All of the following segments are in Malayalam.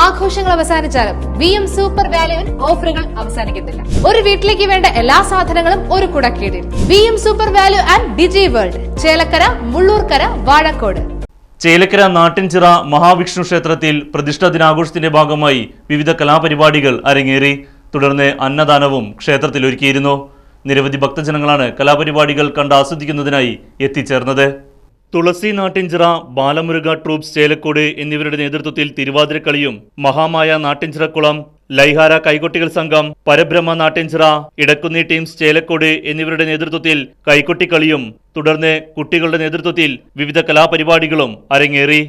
ആഘോഷങ്ങൾ അവസാനിച്ചാലും വി എം സൂപ്പർ വാല്യുവിൽ ഓഫറുകൾ അവസാനിക്കുന്നില്ല ഒരു വീട്ടിലേക്ക് വേണ്ട എല്ലാ സാധനങ്ങളും ഒരു കുടക്കീടിൽ V M super value and digi world Chelakkara Mullurkara Vazhakkode. Chelakkara Nattinchira Mahavishnu ക്ഷേത്രത്തിൽ പ്രതിഷ്ഠാ ദിനാഘോഷത്തിന്റെ ഭാഗമായി വിവിധ കലാപരിപാടികൾ അരങ്ങേറി. തുടർന്ന് അന്നദാനവും ക്ഷേത്രത്തിൽ ഒരുക്കിയിരുന്നു നിരവധി ഭക്തജനങ്ങളാണ് കലാപരിപാടികൾ കണ്ട് ആസ്വദിക്കുന്നതിനായി എത്തിച്ചേർന്നത്. തുളസി നാട്ടിൻചിറ ബാലമുരുക ട്രൂപ്സ് ചേലക്കോട് എന്നിവരുടെ നേതൃത്വത്തിൽ തിരുവാതിരക്കളിയും മഹാമായ നാട്ടിൻചിറക്കുളം ലൈഹാര കൈകൊട്ടികൾ സംഘം പരബ്രഹ്മ നാട്ടിൻചിറ ഇടക്കുന്നി ടീംസ് ചേലക്കോട് എന്നിവരുടെ നേതൃത്വത്തിൽ കൈകൊട്ടിക്കളിയും തുടർന്ന് കുട്ടികളുടെ നേതൃത്വത്തിൽ വിവിധ കലാപരിപാടികളും അരങ്ങേറി.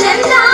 真的。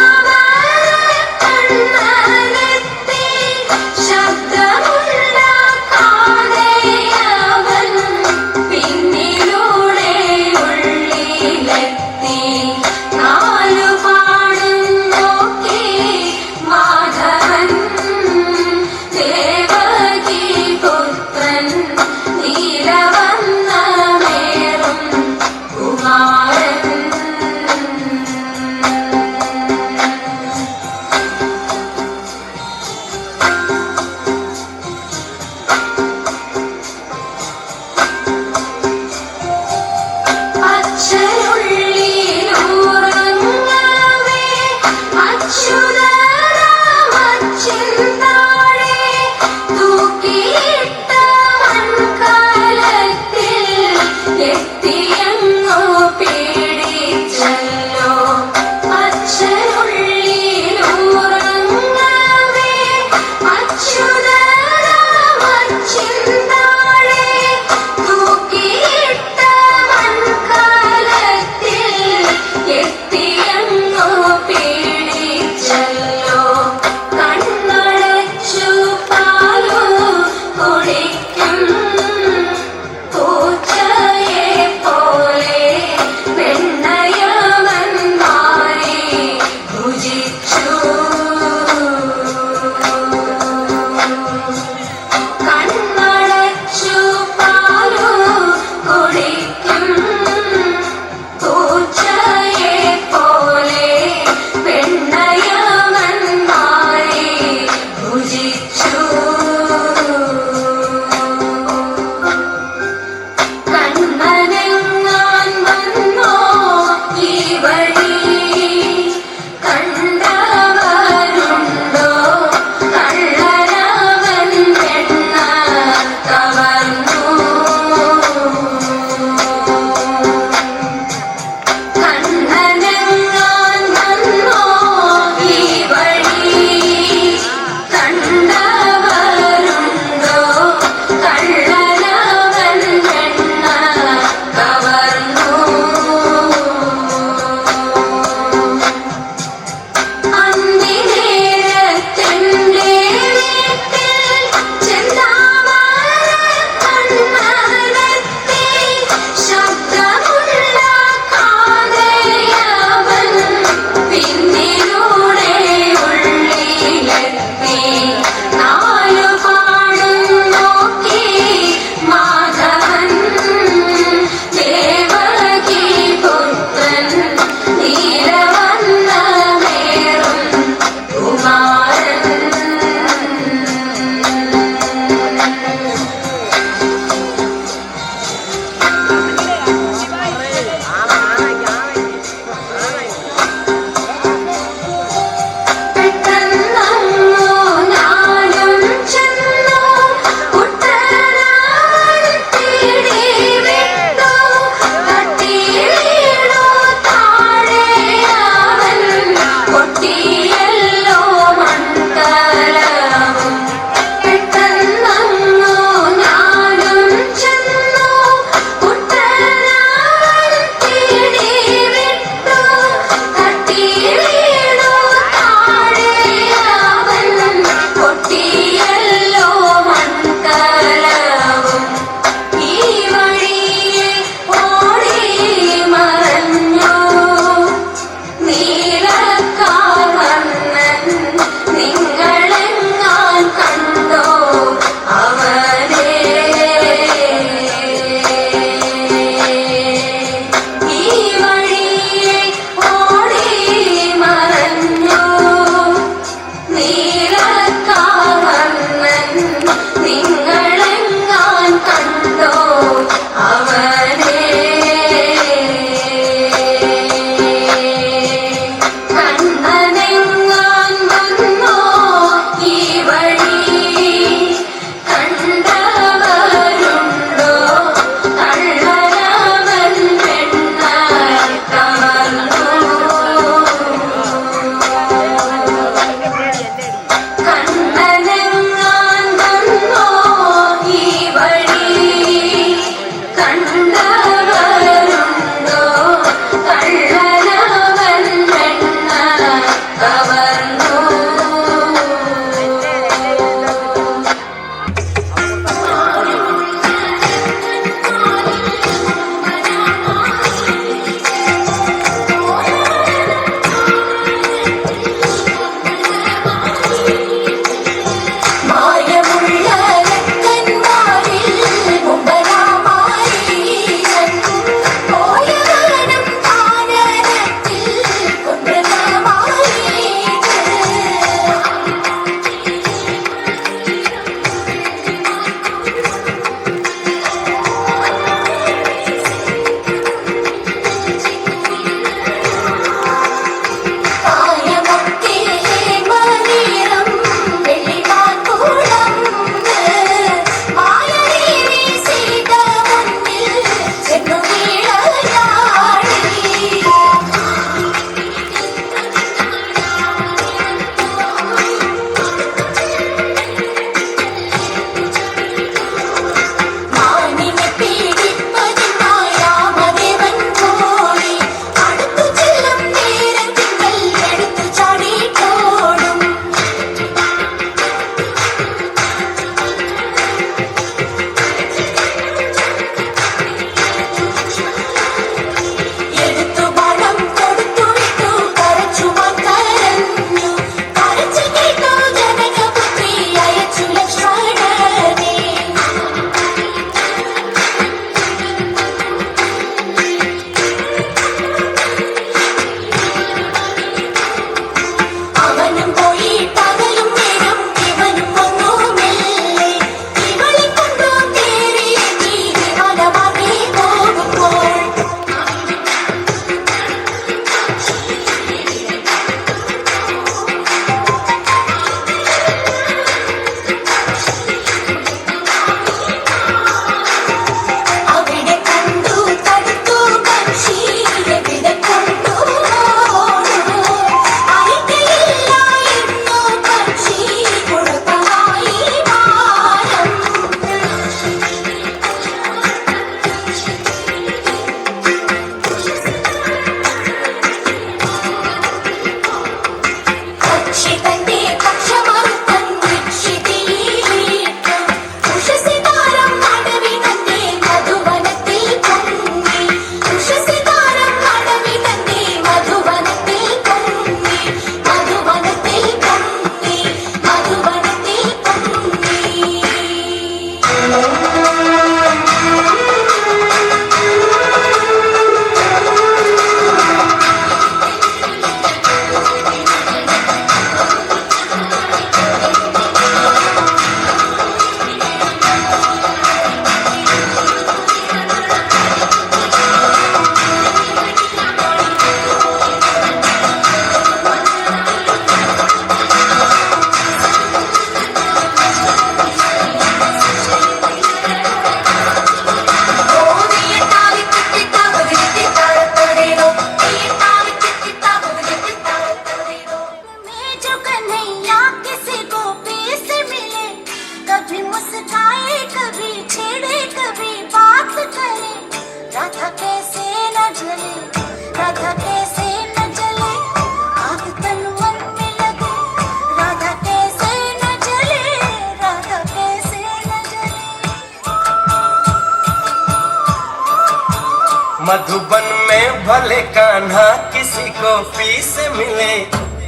मधुबन में भले कान्हा किसी को पी से मिले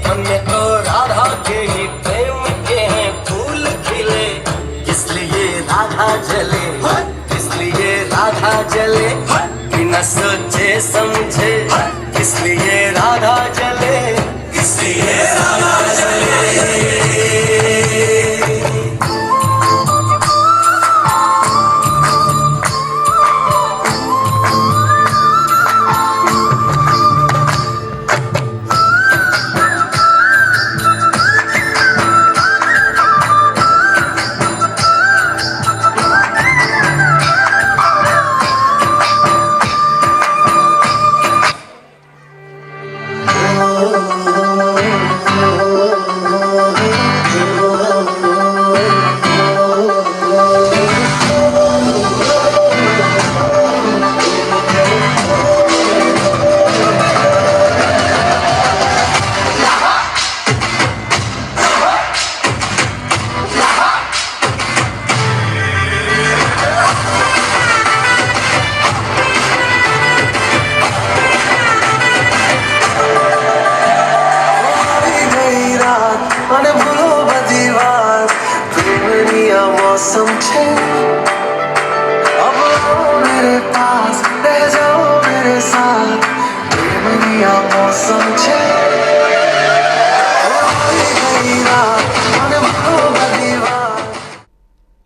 मन तो राधा के ही प्रेम के हैं फूल खिले। इसलिए राधा जले, इसलिए राधा जले बिना सोचे समझे। इसलिए राधा जले, इसलिए राधा जले।